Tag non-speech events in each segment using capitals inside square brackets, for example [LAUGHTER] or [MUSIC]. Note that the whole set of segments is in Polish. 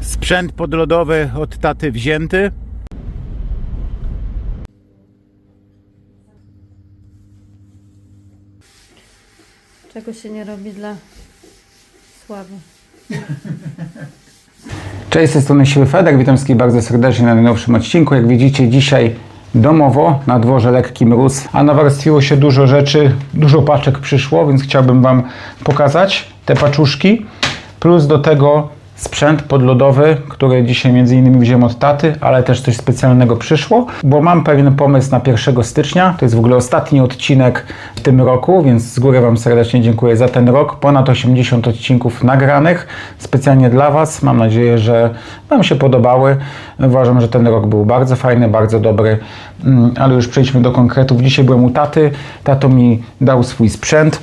Sprzęt podlodowy od taty wzięty. Czego się nie robi dla sławy. [LAUGHS] Cześć, z tej strony Siły Fedek, witam wszystkich bardzo serdecznie na najnowszym odcinku. Jak widzicie dzisiaj domowo, na dworze lekki mróz, a nawarstwiło się dużo rzeczy, dużo paczek przyszło, więc chciałbym Wam pokazać te paczuszki. Plus do tego sprzęt podlodowy, który dzisiaj między innymi wziąłem od taty, ale też coś specjalnego przyszło, bo mam pewien pomysł na 1 stycznia. To jest w ogóle ostatni odcinek w tym roku, więc z góry Wam serdecznie dziękuję za ten rok. Ponad 80 odcinków nagranych specjalnie dla Was. Mam nadzieję, że Wam się podobały. Uważam, że ten rok był bardzo fajny, bardzo dobry, Mm, ale już przejdźmy do konkretów. Dzisiaj byłem u taty. Tato mi dał swój sprzęt.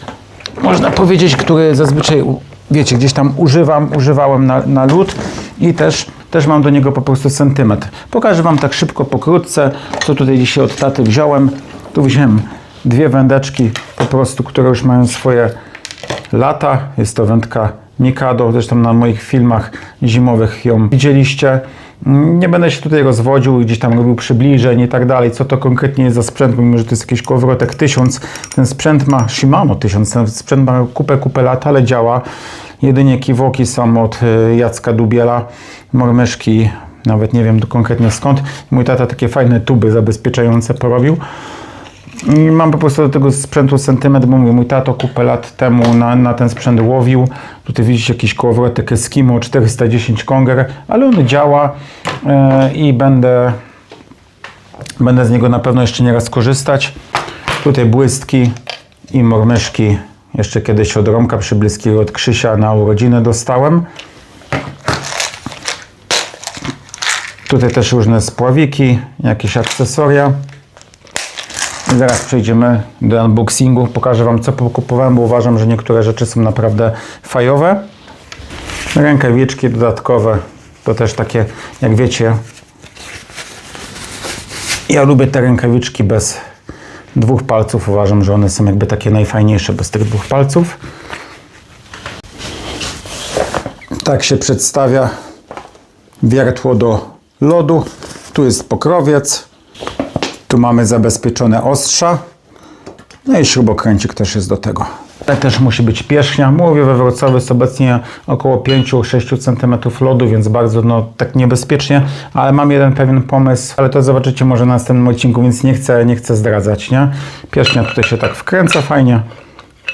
Można powiedzieć, który zazwyczaj wiecie, gdzieś tam używam, używałem na, na lód i też, też mam do niego po prostu sentymetr. Pokażę Wam tak szybko, pokrótce, co tutaj dzisiaj od taty wziąłem. Tu wziąłem dwie wędeczki po prostu, które już mają swoje lata. Jest to wędka Mikado, zresztą na moich filmach zimowych ją widzieliście. Nie będę się tutaj rozwodził, gdzieś tam robił przybliżeń i tak dalej, co to konkretnie jest za sprzęt, mimo że to jest jakiś kołowrotek 1000. Ten sprzęt ma Shimano 1000, ten sprzęt ma kupę, kupę lat, ale działa. Jedynie kiwoki są od y, Jacka Dubiela, mormyszki, nawet nie wiem konkretnie skąd. Mój tata takie fajne tuby zabezpieczające porobił. I Mam po prostu do tego sprzętu sentyment, bo mówię, mój tato kupę lat temu na, na ten sprzęt łowił. Tutaj widzicie jakiś kołowrotek Eskimo 410 Konger, ale on działa e, i będę, będę z niego na pewno jeszcze nieraz korzystać. Tutaj błystki i mormyszki. Jeszcze kiedyś od Romka Przyblyskiego od Krzysia na urodziny dostałem. Tutaj też różne spławiki, jakieś akcesoria. Zaraz przejdziemy do unboxingu. Pokażę Wam, co pokupowałem, bo uważam, że niektóre rzeczy są naprawdę fajowe. Rękawiczki dodatkowe. To też takie, jak wiecie, ja lubię te rękawiczki bez dwóch palców. Uważam, że one są jakby takie najfajniejsze bez tych dwóch palców. Tak się przedstawia wiertło do lodu. Tu jest pokrowiec. Tu mamy zabezpieczone ostrza. No i śrubokręcik też jest do tego. Ale też musi być pierzchnia. Mówię, we Wrocławiu jest obecnie około 5-6 cm lodu, więc bardzo no, tak niebezpiecznie. Ale mam jeden pewien pomysł, ale to zobaczycie może na następnym odcinku, więc nie chcę, nie chcę zdradzać. Nie? Pierzchnia tutaj się tak wkręca fajnie,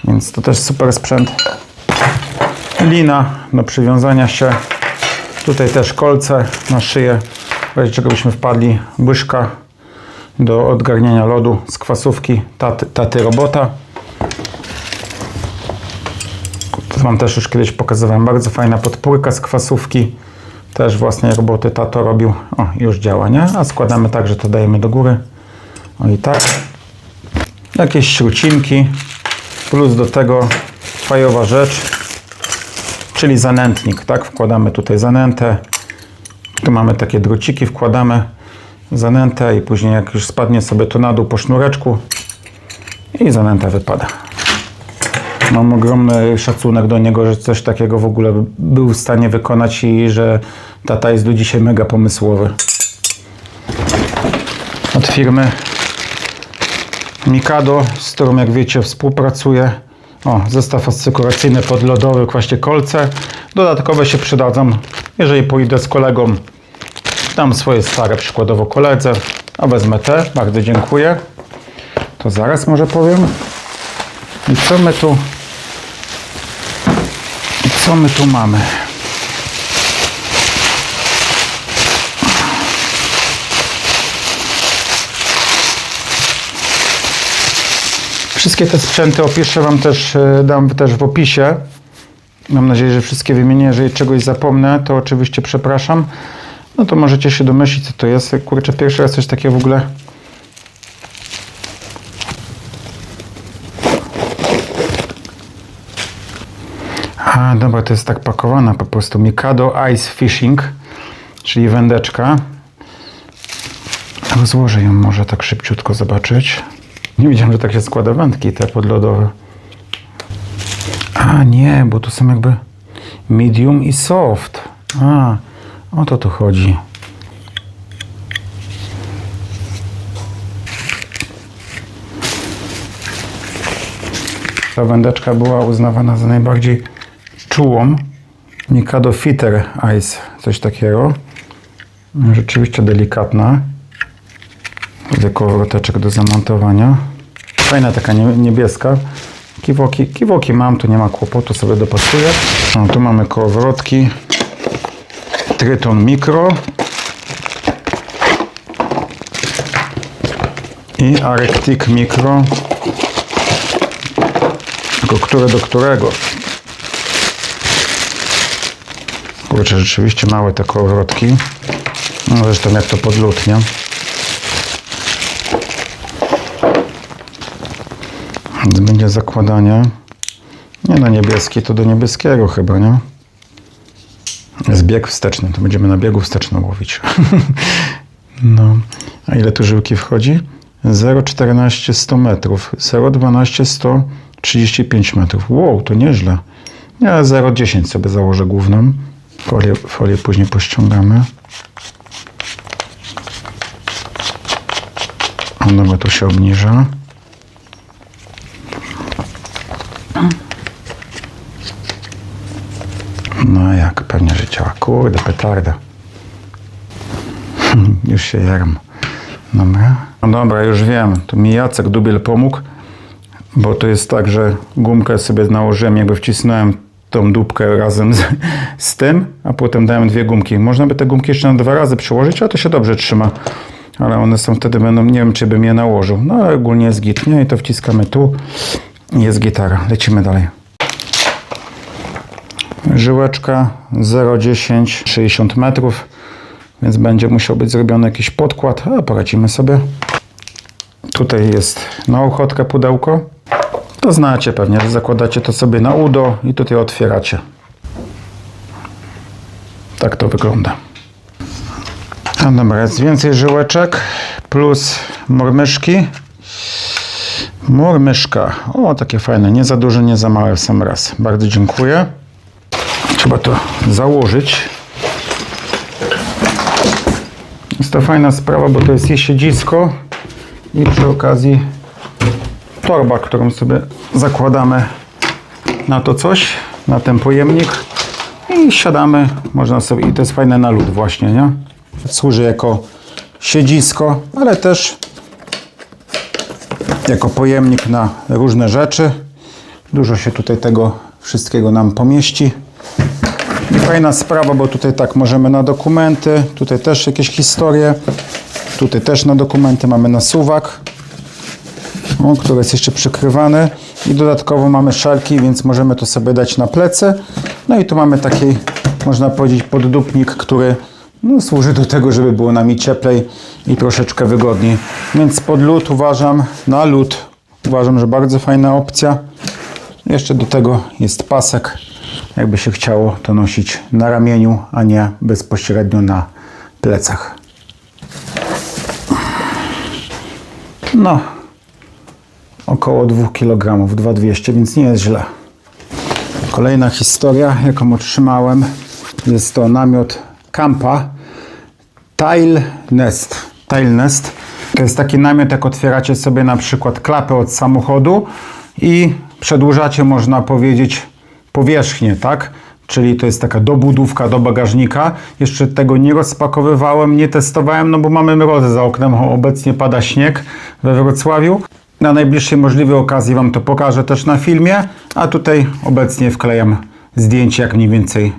więc to też super sprzęt. Lina do przywiązania się. Tutaj też kolce na szyję, w razie czego byśmy wpadli. Łyżka do odgarniania lodu z kwasówki taty, taty robota. To Wam też już kiedyś pokazywałem. Bardzo fajna podpórka z kwasówki. Też własnej roboty tato robił. O, już działa, nie? A składamy tak, że to dajemy do góry. O i tak. Jakieś śrucinki. Plus do tego fajowa rzecz, czyli zanętnik, tak? Wkładamy tutaj zanętę. Tu mamy takie drociki, wkładamy zanętę i później jak już spadnie sobie to na dół po sznureczku i zanęta wypada. Mam ogromny szacunek do niego, że coś takiego w ogóle był w stanie wykonać i że tata jest do dzisiaj mega pomysłowy. Od firmy Mikado, z którą jak wiecie współpracuję. O, zestaw asykuracyjny podlodowy, właśnie kolce. Dodatkowe się przydadzą, jeżeli pójdę z kolegą Dam swoje stare przykładowo koledze, a wezmę te. Bardzo dziękuję. To zaraz może powiem. I co my tu i co my tu mamy? Wszystkie te sprzęty opiszę Wam też, e, dam też w opisie. Mam nadzieję, że wszystkie wymienię. Jeżeli czegoś zapomnę, to oczywiście przepraszam. No to możecie się domyślić, co to jest. Kurczę, pierwszy raz coś takiego w ogóle. A, dobra, to jest tak pakowana po prostu. Mikado Ice Fishing, czyli wędeczka. Rozłożę ją może tak szybciutko zobaczyć. Nie wiedziałem, że tak się składa wędki te podlodowe. A nie, bo to są jakby medium i soft. A, O to tu chodzi. Ta wędeczka była uznawana za najbardziej czułą. Mikado Fitter Ice, coś takiego. Rzeczywiście delikatna. Kołowroteczek do zamontowania. Fajna taka nie- niebieska. Kiwoki, kiwoki mam, tu nie ma kłopotu, sobie dopasuję. No, tu mamy kołowrotki. Tryton Mikro. I Arctic Mikro. Tylko które do którego? Kurczę, rzeczywiście małe te kołowrotki. No zresztą jak to pod lód, nie? Więc będzie zakładanie. Nie na niebieski, to do niebieskiego chyba, nie? Jest bieg wsteczny, to będziemy na biegu wstecznym łowić. [LAUGHS] no. A ile tu żyłki wchodzi? 0,14 100 metrów. 0,12 135 metrów. Wow, to nieźle. Ja 0,10 sobie założę główną. Folię, folię później pościągamy. O, dobra, tu się obniża. No jak, pewnie, że. Kurde, petarda. [LAUGHS] już się jaram. Dobra. No dobra, już wiem. To mi Jacek Dubiel pomógł, bo to jest tak, że gumkę sobie nałożyłem, jakby wcisnąłem tą dupkę razem z, [LAUGHS] z tym, a potem dałem dwie gumki. Można by te gumki jeszcze na dwa razy przyłożyć, a to się dobrze trzyma. Ale one są wtedy będą, nie wiem czy bym je nałożył. No ale ogólnie jest git, nie? I to wciskamy tu. Jest gitara. Lecimy dalej. Żyłeczka 0,10 60 metrów, więc będzie musiał być zrobiony jakiś podkład, a poradzimy sobie. Tutaj jest na ochotkę pudełko. To znacie pewnie, że zakładacie to sobie na udo i tutaj otwieracie. Tak to wygląda. A dobra, jest więcej żyłeczek plus mormyszki. Mormyszka. O, takie fajne. Nie za duże, nie za małe w sam raz. Bardzo dziękuję. Trzeba to założyć. Jest to fajna sprawa, bo to jest jej siedzisko i przy okazji torba, którą sobie zakładamy na to coś, na ten pojemnik i siadamy, można sobie, i to jest fajne na lód właśnie, nie? Służy jako siedzisko, ale też jako pojemnik na różne rzeczy. Dużo się tutaj tego wszystkiego nam pomieści. I fajna sprawa, bo tutaj tak możemy na dokumenty, tutaj też jakieś historie, tutaj też na dokumenty mamy na suwak, o, który jest jeszcze przykrywany i dodatkowo mamy szalki, więc możemy to sobie dać na plecy. No i tu mamy taki, można powiedzieć, poddupnik, który no, służy do tego, żeby było nami cieplej i troszeczkę wygodniej. Więc pod lód uważam, na lód uważam, że bardzo fajna opcja. Jeszcze do tego jest pasek, jakby się chciało to nosić na ramieniu, a nie bezpośrednio na plecach. No, około 2 kg, 2200, więc nie jest źle. Kolejna historia, jaką otrzymałem, jest to namiot Kampa Tile Nest. Tile Nest to jest taki namiot, jak otwieracie sobie na przykład klapę od samochodu i przedłużacie, można powiedzieć, powierzchnię, tak? Czyli to jest taka dobudówka do bagażnika. Jeszcze tego nie rozpakowywałem, nie testowałem, no bo mamy mrozy za oknem, obecnie pada śnieg we Wrocławiu. Na najbliższej możliwej okazji Wam to pokażę też na filmie, a tutaj obecnie wklejam zdjęcie, jak mniej więcej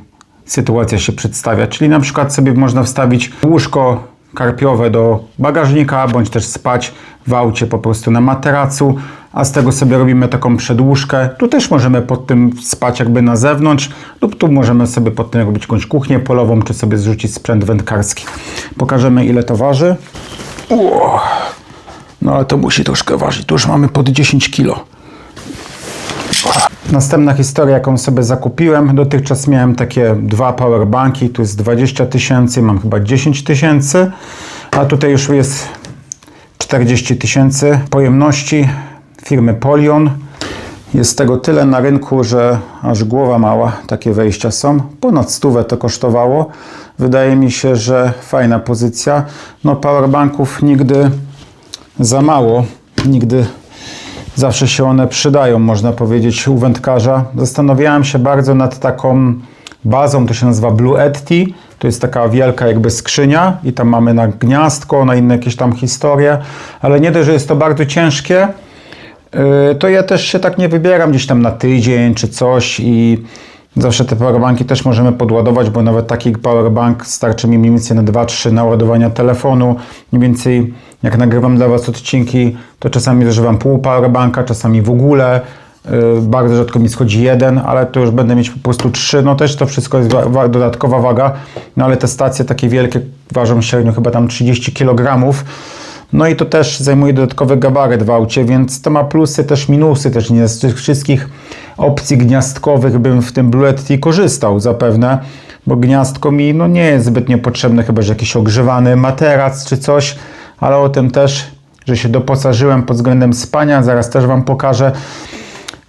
sytuacja się przedstawia. Czyli na przykład sobie można wstawić łóżko karpiowe do bagażnika, bądź też spać w aucie po prostu na materacu, a z tego sobie robimy taką przedłużkę. Tu też możemy pod tym spać jakby na zewnątrz, lub tu możemy sobie pod tym robić jakąś kuchnię polową, czy sobie zrzucić sprzęt wędkarski. Pokażemy ile to waży. Ło. No ale to musi troszkę ważyć. Tu już mamy pod 10 kg. Następna historia, jaką sobie zakupiłem. Dotychczas miałem takie dwa powerbanki. Tu jest 20 tysięcy, mam chyba 10 tysięcy, a tutaj już jest 40 tysięcy pojemności firmy Polion. Jest tego tyle na rynku, że aż głowa mała. Takie wejścia są. Ponad stówę to kosztowało. Wydaje mi się, że fajna pozycja. No powerbanków nigdy za mało. Nigdy zawsze się one przydają, można powiedzieć, u wędkarza. Zastanawiałem się bardzo nad taką bazą, to się nazywa Blue Yeti. To jest taka wielka jakby skrzynia i tam mamy na gniazdko, na inne jakieś tam historie, ale nie dość, że jest to bardzo ciężkie, to ja też się tak nie wybieram gdzieś tam na tydzień czy coś i zawsze te powerbanki też możemy podładować, bo nawet taki powerbank starczy mi mniej więcej na 2-3 naładowania telefonu. Mniej więcej jak nagrywam dla Was odcinki, to czasami zużywam pół powerbanka, czasami w ogóle. Yy, Bardzo rzadko mi schodzi jeden, ale to już będę mieć po prostu trzy. No też to wszystko jest wa- wa- dodatkowa waga, no ale te stacje takie wielkie ważą średnio chyba tam 30 kg. No i to też zajmuje dodatkowy gabaryt w aucie, więc to ma plusy, też minusy. Też nie z tych wszystkich opcji gniazdkowych bym w tym Blue Yeti korzystał zapewne, bo gniazdko mi no, nie jest zbytnio potrzebne, chyba że jakiś ogrzewany materac czy coś, ale o tym też, że się doposażyłem pod względem spania, zaraz też Wam pokażę.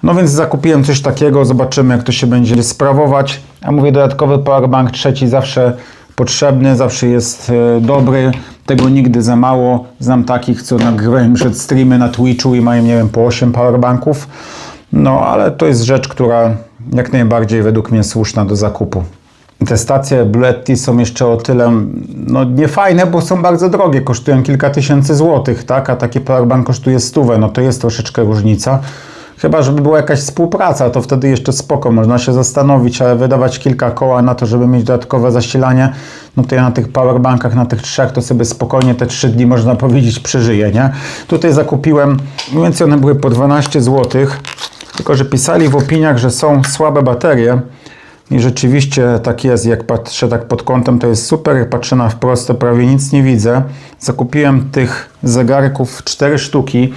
No więc zakupiłem coś takiego, zobaczymy jak to się będzie sprawować. A mówię, dodatkowy powerbank trzeci zawsze potrzebny, zawsze jest e, dobry. Tego nigdy za mało. Znam takich, co nagrywają przed streamy na Twitchu i mają, nie wiem, po 8 powerbanków. No, ale to jest rzecz, która jak najbardziej według mnie słuszna do zakupu. Te stacje Bluetti są jeszcze o tyle no, niefajne, bo są bardzo drogie, kosztują kilka tysięcy złotych, tak? a taki powerbank kosztuje stówę, no to jest troszeczkę różnica. Chyba, żeby była jakaś współpraca, to wtedy jeszcze spoko, można się zastanowić, ale wydawać kilka koła na to, żeby mieć dodatkowe zasilanie, no to ja na tych powerbankach, na tych trzech, to sobie spokojnie te trzy dni, można powiedzieć, przeżyję, nie? Tutaj zakupiłem, mniej więcej one były po 12 zł, tylko że pisali w opiniach, że są słabe baterie, i rzeczywiście tak jest, jak patrzę tak pod kątem, to jest super, jak patrzę na wprost, to prawie nic nie widzę. Zakupiłem tych zegarków 4 sztuki,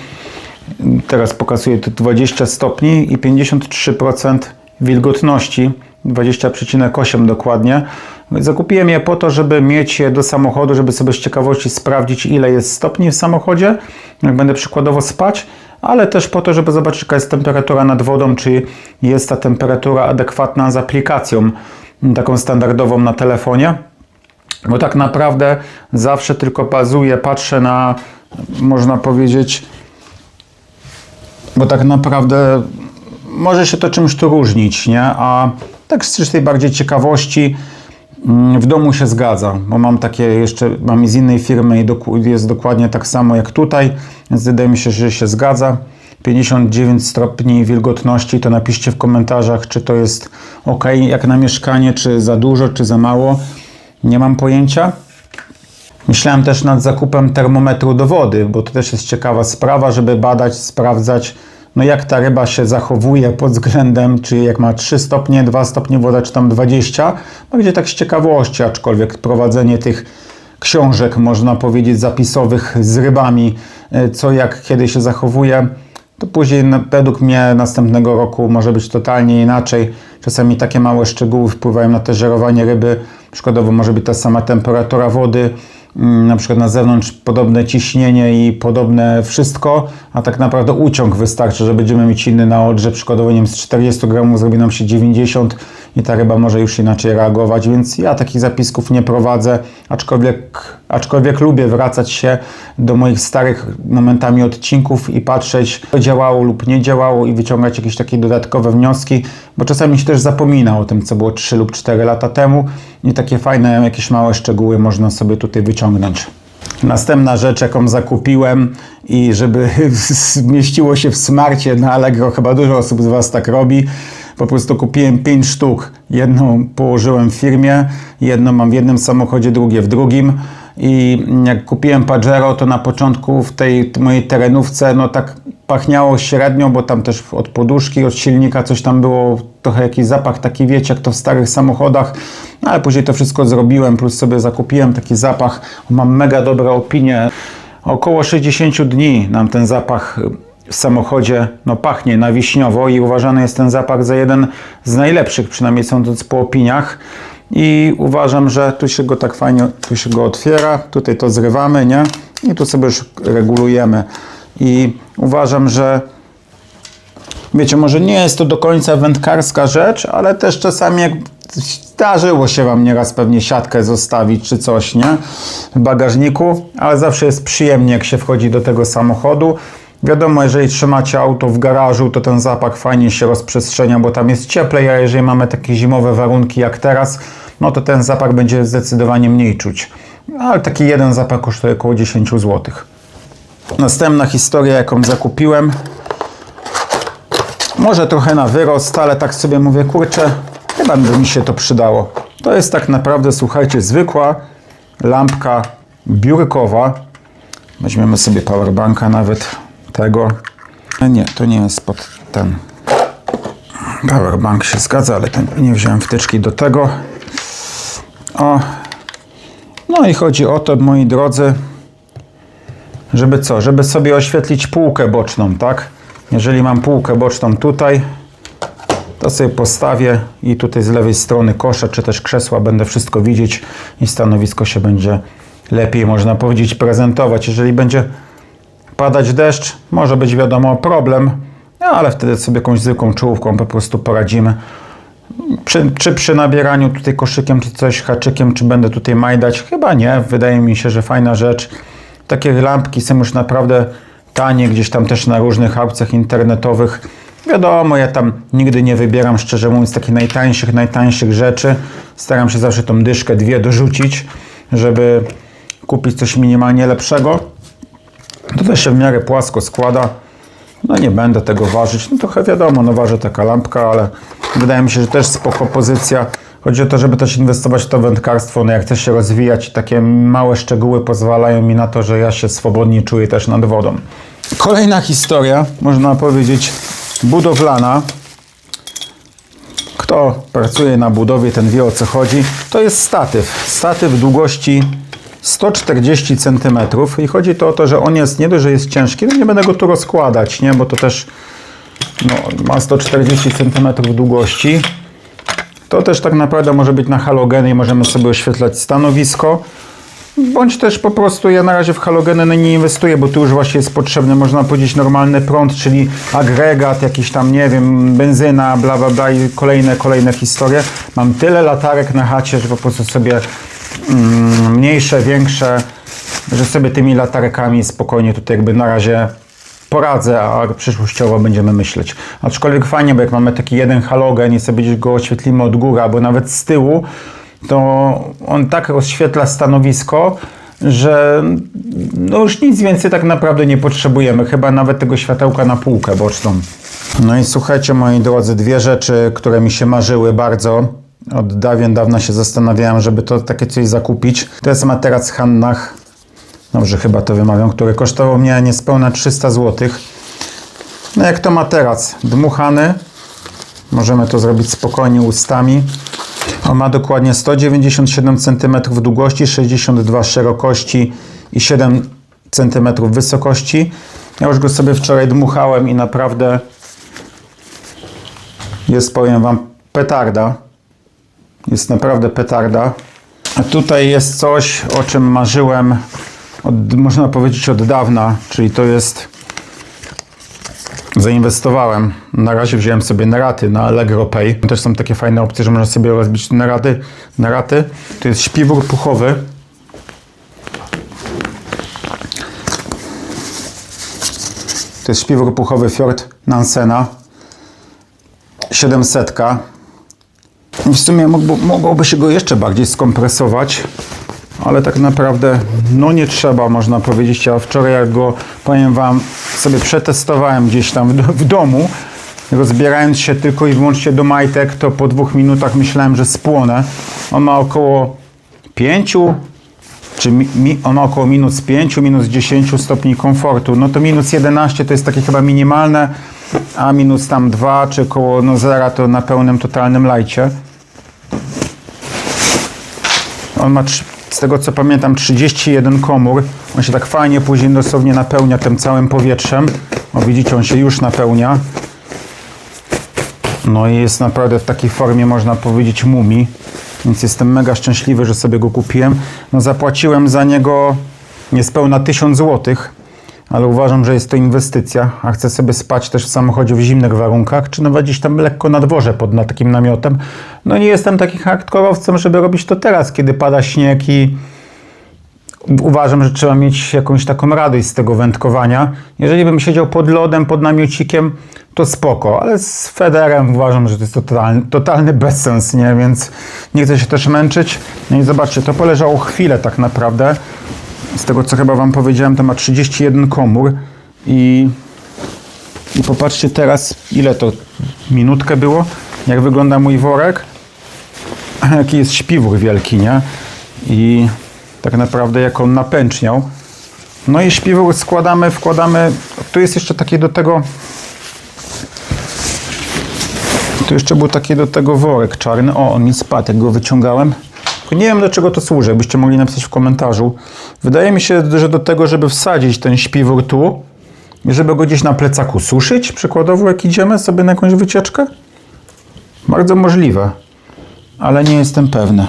teraz pokazuje tu 20 stopni i 53% wilgotności, 20,8 dokładnie. Zakupiłem je po to, żeby mieć je do samochodu, żeby sobie z ciekawości sprawdzić, ile jest stopni w samochodzie, jak będę przykładowo spać, ale też po to, żeby zobaczyć, jaka jest temperatura nad wodą, czy jest ta temperatura adekwatna z aplikacją taką standardową na telefonie. Bo tak naprawdę zawsze tylko bazuję, patrzę na, można powiedzieć, bo tak naprawdę może się to czymś tu różnić, nie? A tak z czystej bardziej ciekawości mm, w domu się zgadza, bo mam takie jeszcze, mam z innej firmy i jest dokładnie tak samo jak tutaj, więc wydaje mi się, że się zgadza. 59 stopni wilgotności, to napiszcie w komentarzach, czy to jest ok, jak na mieszkanie, czy za dużo, czy za mało. Nie mam pojęcia. Myślałem też nad zakupem termometru do wody, bo to też jest ciekawa sprawa, żeby badać, sprawdzać, no jak ta ryba się zachowuje pod względem, czy jak ma 3 stopnie, 2 stopnie woda, czy tam 20. No gdzie tak z ciekawości, aczkolwiek prowadzenie tych książek, można powiedzieć, zapisowych z rybami, e, co jak kiedy się zachowuje, to później według mnie następnego roku może być totalnie inaczej. Czasami takie małe szczegóły wpływają na te żerowanie ryby. Przykładowo może być ta sama temperatura wody, na przykład na zewnątrz podobne ciśnienie i podobne wszystko, a tak naprawdę uciąg wystarczy, że będziemy mieć inny na odrze. Przykładowo nie wiem, z 40 gramów zrobi nam się 90 i ta ryba może już inaczej reagować, więc ja takich zapisków nie prowadzę, aczkolwiek, aczkolwiek lubię wracać się do moich starych momentami odcinków i patrzeć, co działało lub nie działało i wyciągać jakieś takie dodatkowe wnioski, bo czasami się też zapomina o tym, co było 3 lub 4 lata temu i takie fajne, jakieś małe szczegóły można sobie tutaj wyciągnąć. Następna rzecz, jaką zakupiłem i żeby [LAUGHS] zmieściło się w smarcie na Allegro, chyba dużo osób z Was tak robi, po prostu kupiłem 5 sztuk. Jedną położyłem w firmie, jedną mam w jednym samochodzie, drugie w drugim. I jak kupiłem Pajero, to na początku w tej mojej terenówce, no tak pachniało średnio, bo tam też od poduszki, od silnika coś tam było, trochę jakiś zapach taki, wiecie, jak to w starych samochodach. No, ale później to wszystko zrobiłem, plus sobie zakupiłem taki zapach. Mam mega dobre opinie. Około 60 dni nam ten zapach w samochodzie no, pachnie na wiśniowo i uważany jest ten zapach za jeden z najlepszych, przynajmniej sądząc po opiniach. I uważam, że tu się go tak fajnie, tu się go otwiera, tutaj to zrywamy, nie? I tu sobie już regulujemy. I uważam, że Wiecie, może nie jest to do końca wędkarska rzecz, ale też czasami jak zdarzyło się Wam nieraz pewnie siatkę zostawić czy coś, nie? W bagażniku, ale zawsze jest przyjemnie, jak się wchodzi do tego samochodu. Wiadomo, jeżeli trzymacie auto w garażu, to ten zapach fajnie się rozprzestrzenia, bo tam jest cieplej, a jeżeli mamy takie zimowe warunki jak teraz, no to ten zapach będzie zdecydowanie mniej czuć. Ale taki jeden zapach kosztuje około 10 zł. Następna historia, jaką zakupiłem, może trochę na wyrost, ale tak sobie mówię, kurczę, chyba by mi się to przydało. To jest tak naprawdę, słuchajcie, zwykła lampka biurkowa. Weźmiemy sobie powerbanka nawet tego. E, Nie, to nie jest pod ten. Powerbank się zgadza, ale ten, nie wziąłem wtyczki do tego. O. No i chodzi o to, moi drodzy, żeby co? Żeby sobie oświetlić półkę boczną, tak? Jeżeli mam półkę boczną tutaj, to sobie postawię i tutaj z lewej strony kosza, czy też krzesła będę wszystko widzieć i stanowisko się będzie lepiej, można powiedzieć, prezentować. Jeżeli będzie padać deszcz, może być wiadomo problem, no, ale wtedy sobie jakąś zwykłą czołówką po prostu poradzimy. Przy, czy przy nabieraniu tutaj koszykiem, czy coś, haczykiem, czy będę tutaj majdać? Chyba nie. Wydaje mi się, że fajna rzecz. Takie lampki są już naprawdę tanie, gdzieś tam też na różnych aukcjach internetowych. Wiadomo, ja tam nigdy nie wybieram, szczerze mówiąc, takich najtańszych, najtańszych rzeczy. Staram się zawsze tą dyszkę, dwie dorzucić, żeby kupić coś minimalnie lepszego. To też się w miarę płasko składa. No nie będę tego ważyć. No trochę wiadomo, no waży taka lampka, ale wydaje mi się, że też spoko pozycja. Chodzi o to, żeby też inwestować w to wędkarstwo, no jak chcę się rozwijać takie małe szczegóły pozwalają mi na to, że ja się swobodnie czuję też nad wodą. Kolejna historia, można powiedzieć, budowlana. Kto pracuje na budowie, ten wie o co chodzi. To jest statyw. Statyw długości 140 cm i chodzi to o to, że on jest nie dość, że jest ciężki, no nie będę go tu rozkładać, nie, bo to też no, ma 140 cm długości. To też tak naprawdę może być na halogeny i możemy sobie oświetlać stanowisko. Bądź też po prostu ja na razie w halogeny nie inwestuję, bo tu już właśnie jest potrzebny, można powiedzieć, normalny prąd, czyli agregat, jakiś tam, nie wiem, benzyna, bla, bla, bla i kolejne, kolejne historie. Mam tyle latarek na chacie, że po prostu sobie mniejsze, większe, że sobie tymi latarkami spokojnie tutaj jakby na razie poradzę, a przyszłościowo będziemy myśleć. Aczkolwiek fajnie, bo jak mamy taki jeden halogen i sobie gdzieś go oświetlimy od góry, albo nawet z tyłu, to on tak rozświetla stanowisko, że no już nic więcej tak naprawdę nie potrzebujemy, chyba nawet tego światełka na półkę boczną. No i słuchajcie moi drodzy, dwie rzeczy, które mi się marzyły bardzo. Od dawien dawna się zastanawiałem, żeby to takie coś zakupić. To jest materac Hannach, dobrze chyba to wymawiam, który kosztował mnie niespełna 300 zł. No jak to materac, dmuchany, możemy to zrobić spokojnie ustami. On ma dokładnie 197 cm długości, 62 szerokości i 7 cm wysokości. Ja już go sobie wczoraj dmuchałem i naprawdę jest, powiem Wam, petarda. Jest naprawdę petarda. Tutaj jest coś, o czym marzyłem, od, można powiedzieć, od dawna, czyli to jest zainwestowałem. Na razie wziąłem sobie na raty na Allegro Pay. Też są takie fajne opcje, że można sobie rozbić na raty. Na raty. To jest śpiwór puchowy. To jest śpiwór puchowy Fjord Nansena. 700. W sumie mogłoby się go jeszcze bardziej skompresować, ale tak naprawdę no nie trzeba, można powiedzieć. Ja wczoraj jak go, powiem Wam, sobie przetestowałem gdzieś tam w, w domu, rozbierając się tylko i wyłącznie do majtek, to po dwóch minutach myślałem, że spłonę. On ma około 5 czy mi, on ma około minus 5, minus 10 stopni komfortu. No to minus 11 to jest takie chyba minimalne, a minus tam 2 czy około no 0 to na pełnym totalnym lajcie. On ma, z tego co pamiętam, 31 komór. On się tak fajnie później dosłownie napełnia tym całym powietrzem. O widzicie, on się już napełnia. No i jest naprawdę w takiej formie, można powiedzieć, mumii. Więc jestem mega szczęśliwy, że sobie go kupiłem. No zapłaciłem za niego niespełna 1000 zł. Ale uważam, że jest to inwestycja, a chcę sobie spać też w samochodzie w zimnych warunkach, czy nawet gdzieś tam lekko na dworze pod na takim namiotem. No nie jestem takim hardkorowcem, żeby robić to teraz, kiedy pada śnieg i uważam, że trzeba mieć jakąś taką radość z tego wędkowania. Jeżeli bym siedział pod lodem, pod namiocikiem, to spoko, ale z Federem uważam, że to jest totalny, totalny bezsens, nie? Więc nie chcę się też męczyć. No i zobaczcie, to poleżało chwilę tak naprawdę. Z tego, co chyba Wam powiedziałem, to ma 31 komór i, i popatrzcie teraz, ile to minutkę było, jak wygląda mój worek [CLEARS THROAT] jaki jest śpiwór wielki, nie? I tak naprawdę jak on napęczniał. No i śpiwór składamy, wkładamy. Tu jest jeszcze taki do tego. Tu jeszcze był taki do tego worek czarny. O, on mi spadł, jak go wyciągałem. Tylko nie wiem do czego to służy, byście mogli napisać w komentarzu. Wydaje mi się, że do tego, żeby wsadzić ten śpiwór tu żeby go gdzieś na plecaku suszyć, przykładowo jak idziemy sobie na jakąś wycieczkę. Bardzo możliwe ale nie jestem pewny.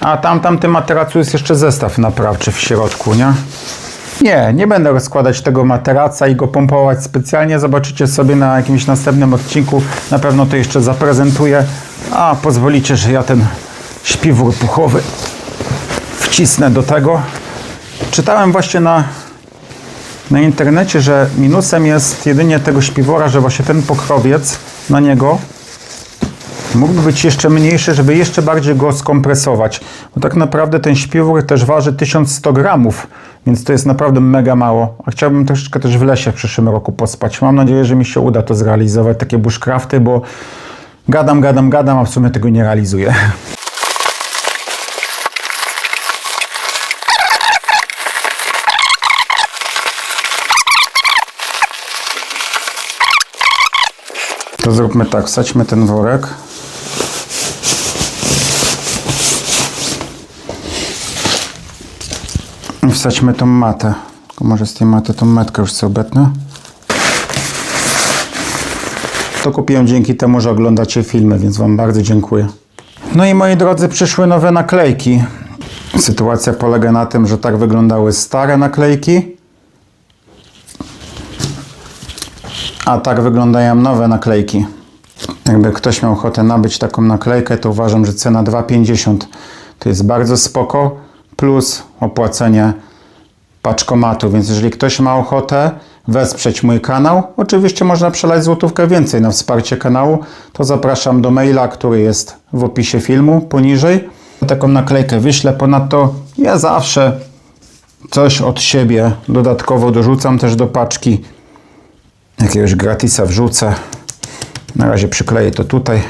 A tam, tamtym materacu jest jeszcze zestaw naprawczy w środku, nie? Nie, nie będę rozkładać tego materaca i go pompować specjalnie. Zobaczycie sobie na jakimś następnym odcinku. Na pewno to jeszcze zaprezentuję. A pozwolicie, że ja ten śpiwór puchowy wcisnę do tego. Czytałem właśnie na, na internecie, że minusem jest jedynie tego śpiwora, że właśnie ten pokrowiec na niego mógłby być jeszcze mniejszy, żeby jeszcze bardziej go skompresować. Bo tak naprawdę ten śpiwór też waży 1100 gramów, więc to jest naprawdę mega mało. A chciałbym troszeczkę też w lesie w przyszłym roku pospać. Mam nadzieję, że mi się uda to zrealizować, takie bushcrafty, bo gadam, gadam, gadam, a w sumie tego nie realizuję. [LAUGHS] To zróbmy tak, wsadźmy ten worek. I wsadźmy tą matę. Tylko może z tej maty tą metkę już sobie obetnę. To kupiłem dzięki temu, że oglądacie filmy, więc Wam bardzo dziękuję. No i moi drodzy, przyszły nowe naklejki. Sytuacja polega na tym, że tak wyglądały stare naklejki. A tak wyglądają nowe naklejki. Jakby ktoś miał ochotę nabyć taką naklejkę, to uważam, że cena 2,50 to jest bardzo spoko, plus opłacenie paczkomatu, więc jeżeli ktoś ma ochotę wesprzeć mój kanał, oczywiście można przelać złotówkę więcej na wsparcie kanału, to zapraszam do maila, który jest w opisie filmu poniżej. Taką naklejkę wyślę, ponadto ja zawsze coś od siebie dodatkowo dorzucam też do paczki. Jakiegoś gratisa wrzucę. Na razie przykleję to tutaj.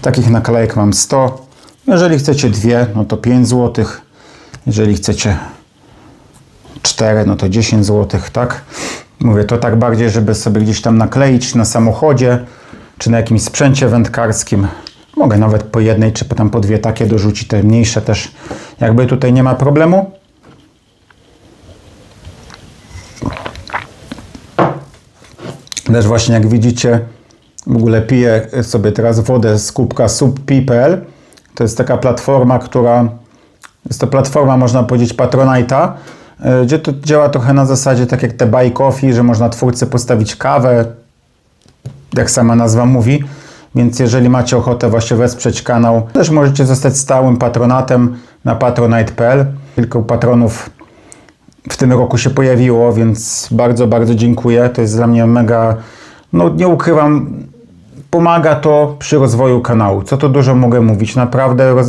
Takich naklejek mam 100. Jeżeli chcecie dwie, no to 5 zł. Jeżeli chcecie 4, no to 10 zł, tak? Mówię to tak bardziej, żeby sobie gdzieś tam nakleić na samochodzie, czy na jakimś sprzęcie wędkarskim. Mogę nawet po jednej, czy tam po dwie takie dorzucić, te mniejsze też. Jakby tutaj nie ma problemu. Też właśnie jak widzicie, w ogóle piję sobie teraz wodę z kubka subpi.pl. To jest taka platforma, która jest to platforma, można powiedzieć, Patronite'a, y, gdzie to działa trochę na zasadzie tak jak te buy coffee, że można twórcy postawić kawę, jak sama nazwa mówi. Więc jeżeli macie ochotę właśnie wesprzeć kanał, też możecie zostać stałym patronatem na patronite.pl. Kilku patronów w tym roku się pojawiło, więc bardzo, bardzo dziękuję. To jest dla mnie mega, no nie ukrywam, pomaga to przy rozwoju kanału. Co to dużo mogę mówić, naprawdę roz,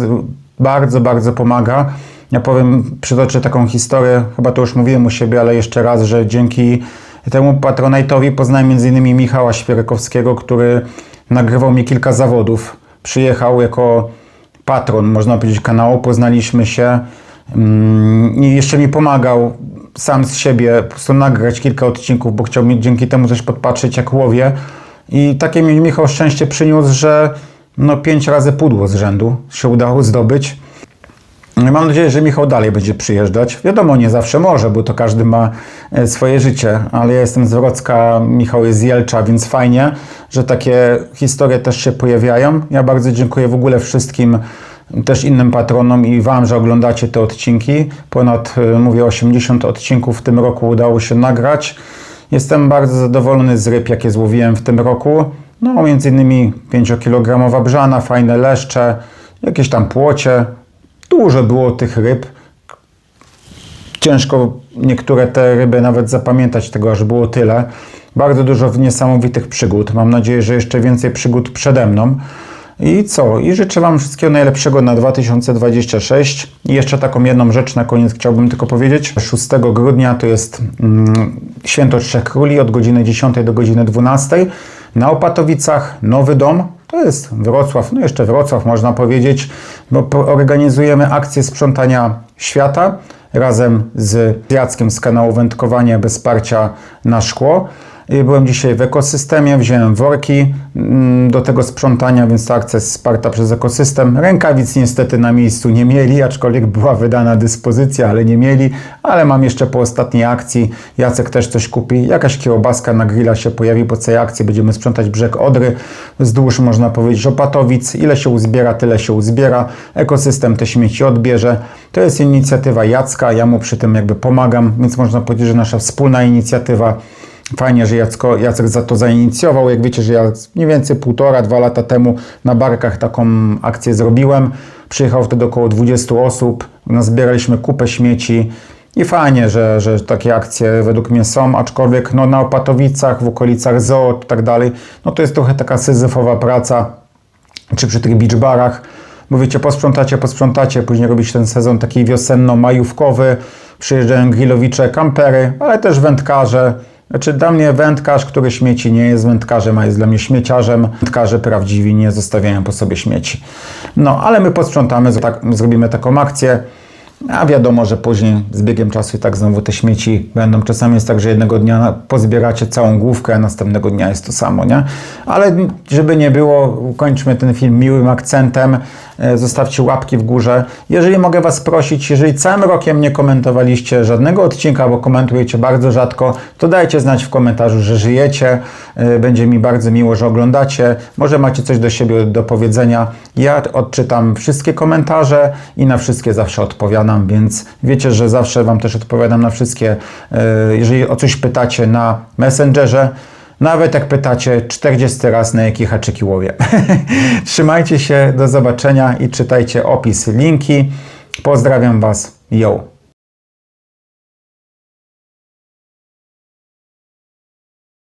bardzo, bardzo pomaga. Ja powiem, przytoczę taką historię, chyba to już mówiłem u siebie, ale jeszcze raz, że dzięki temu patronajtowi poznałem m.in. Michała Świerkowskiego, który nagrywał mi kilka zawodów. Przyjechał jako patron, można powiedzieć, kanału, poznaliśmy się i jeszcze mi pomagał sam z siebie po prostu nagrać kilka odcinków, bo chciał mi dzięki temu też podpatrzeć jak łowię. I takie mi Michał szczęście przyniósł, że no pięć razy pudło z rzędu się udało zdobyć. No Mam nadzieję, że Michał dalej będzie przyjeżdżać. Wiadomo, nie zawsze może, bo to każdy ma e, swoje życie, ale ja jestem z Wrocka, Michał jest z Jelcza, więc fajnie, że takie historie też się pojawiają. Ja bardzo dziękuję w ogóle wszystkim też innym patronom i Wam, że oglądacie te odcinki. Ponad, e, mówię, 80 odcinków w tym roku udało się nagrać. Jestem bardzo zadowolony z ryb, jakie złowiłem w tym roku. No, między innymi 5-kilogramowa brzana, fajne leszcze, jakieś tam płocie. Dużo było tych ryb. Ciężko niektóre te ryby nawet zapamiętać, tego aż było tyle. Bardzo dużo niesamowitych przygód. Mam nadzieję, że jeszcze więcej przygód przede mną. I co? I życzę Wam wszystkiego najlepszego na 2026. I jeszcze taką jedną rzecz na koniec chciałbym tylko powiedzieć. 6 grudnia to jest mm, Święto Trzech Króli od godziny 10 do godziny 12. Na Opatowicach nowy dom. To jest Wrocław, no jeszcze Wrocław można powiedzieć, bo organizujemy akcję sprzątania świata razem z Jackiem z kanału Wędkowanie bez wsparcia na szkło. Byłem dzisiaj w ekosystemie, wziąłem worki mm, do tego sprzątania, więc ta akcja jest wsparta przez ekosystem. Rękawic niestety na miejscu nie mieli, aczkolwiek była wydana dyspozycja, ale nie mieli. Ale mam jeszcze po ostatniej akcji, Jacek też coś kupi, jakaś kiełbaska na grilla się pojawi po całej akcji, będziemy sprzątać brzeg Odry, wzdłuż można powiedzieć Opatowic. Ile się uzbiera, tyle się uzbiera. Ekosystem te śmieci odbierze. To jest inicjatywa Jacka, ja mu przy tym jakby pomagam, więc można powiedzieć, że nasza wspólna inicjatywa. Fajnie, że Jacko, Jacek za to zainicjował. Jak wiecie, że ja mniej więcej półtora, dwa lata temu na barkach taką akcję zrobiłem. Przyjechało wtedy około 20 osób. Nazbieraliśmy kupę śmieci. I fajnie, że, że takie akcje według mnie są, aczkolwiek no, na Opatowicach, w okolicach zoo i tak dalej, no to jest trochę taka syzyfowa praca, czy przy tych beach barach. Mówicie, posprzątacie, posprzątacie, później robić ten sezon taki wiosenno-majówkowy, przyjeżdżają grillowicze, kampery, ale też wędkarze. Znaczy dla mnie wędkarz, który śmieci nie jest wędkarzem, a jest dla mnie śmieciarzem. Wędkarze prawdziwi nie zostawiają po sobie śmieci. No, ale my posprzątamy, tak, zrobimy taką akcję. A wiadomo, że później z biegiem czasu i tak znowu te śmieci będą. Czasami jest tak, że jednego dnia pozbieracie całą główkę, a następnego dnia jest to samo, nie? Ale żeby nie było, ukończmy ten film miłym akcentem. E, Zostawcie łapki w górze. Jeżeli mogę Was prosić, jeżeli całym rokiem nie komentowaliście żadnego odcinka, bo komentujecie bardzo rzadko, to dajcie znać w komentarzu, że żyjecie. E, Będzie mi bardzo miło, że oglądacie. Może macie coś do siebie do powiedzenia. Ja odczytam wszystkie komentarze i na wszystkie zawsze odpowiadam, więc wiecie, że zawsze Wam też odpowiadam na wszystkie. e, Jeżeli o coś pytacie na Messengerze, nawet jak pytacie 40 raz na jakie haczyki łowię. [LAUGHS] Trzymajcie się, do zobaczenia i czytajcie opis, linki. Pozdrawiam Was. Yo!